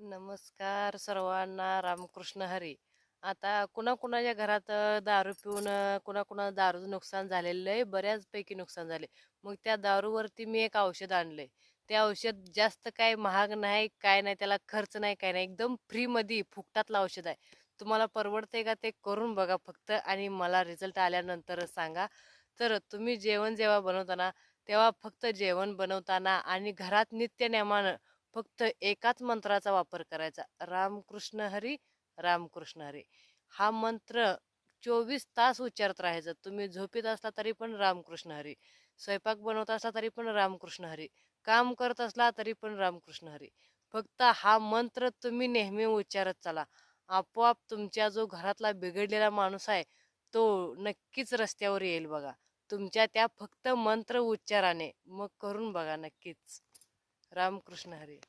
नमस्कार सर्वांना रामकृष्ण हरी. आता कुणाकुणाच्या घरात दारू पिऊन कुणाकुणा दारूचं नुकसान झालेलं आहे? बऱ्याचपैकी नुकसान झाले मग त्या दारूवरती मी एक औषध आणलं आहे ते औषध जास्त काय महाग नाही काय नाही त्याला खर्च नाही काय नाही. एकदम फ्रीमध्ये फुकटातलं औषध आहे. तुम्हाला परवडते का ते करून बघा फक्त आणि मला रिझल्ट आल्यानंतर सांगा. तर तुम्ही जेवण जेव्हा बनवताना तेव्हा फक्त जेवण बनवताना आणि घरात नित्यनेमानं फक्त एकाच मंत्राचा वापर करायचा. रामकृष्ण हरी रामकृष्ण हरी. हा मंत्र चोवीस तास उच्चारत राहायचं. तुम्ही झोपीत असला तरी पण रामकृष्ण हरी. स्वयंपाक बनवत असला तरी पण रामकृष्ण हरी. काम करत असला तरी पण रामकृष्ण हरी. फक्त हा मंत्र तुम्ही नेहमी उच्चारत चाला. आपोआप तुमच्या जो घरातला बिघडलेला माणूस आहे तो नक्कीच रस्त्यावर येईल बघा. तुमच्या त्या फक्त मंत्र उच्चाराने मग करून बघा नक्कीच. रामकृष्ण हरी.